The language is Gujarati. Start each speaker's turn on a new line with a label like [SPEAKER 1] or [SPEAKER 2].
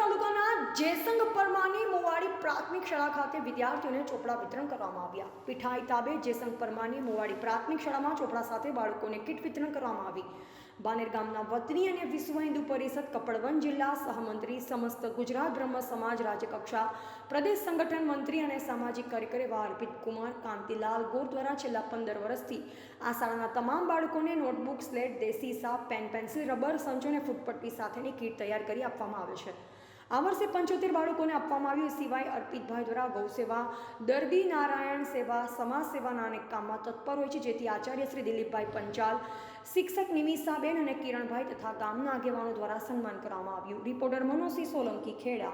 [SPEAKER 1] તાલુકાના જેસંગ પરમાની મોવાડી પ્રાથમિક શાળા ખાતે વિદ્યાર્થીઓને ચોપડા વિતરણ કરવામાં આવ્યા. પીઠાઈ તાબે જેસંગ પરમાની મોવાડી પ્રાથમિક શાળામાં ચોપડા સાથે બાળકોને કીટ વિતરણ કરવામાં આવી. બાનેર ગામના વતની અને વિશ્વ હિન્દુ પરિષદ કપડવન જિલ્લા સહમંત્રી સમસ્ત ગુજરાત બ્રહ્મ સમાજ રાજ્યકક્ષા પ્રદેશ સંગઠન મંત્રી અને સામાજિક કાર્યકર એવા અર્પિત કુમાર કાંતિલાલ ગોર દ્વારા છેલ્લા પંદર વર્ષથી આ શાળાના તમામ બાળકોને નોટબુક સ્લેટ, દેશી સાપ, પેન, પેન્સિલ, રબર, સંચો અને ફૂટપટ્ટી સાથેની કીટ તૈયાર કરી આપવામાં આવે છે. આ વર્ષે પંચોતેર બાળકોને આપવામાં આવ્યું સિવાય અર્પિતભાઈ દ્વારા ગૌસેવા દર્દી નારાયણ સેવા, સમાજ સેવાના અનેક કામમાં તત્પર હોય છે, જેથી આચાર્ય શ્રી દિલીપભાઈ પંચાલ, શિક્ષક નિમિષાબેન અને કિરણભાઈ તથા ગામના આગેવાનો દ્વારા સન્માન કરવામાં આવ્યું. રિપોર્ટર મનોસિંહ સોલંકી, ખેડા.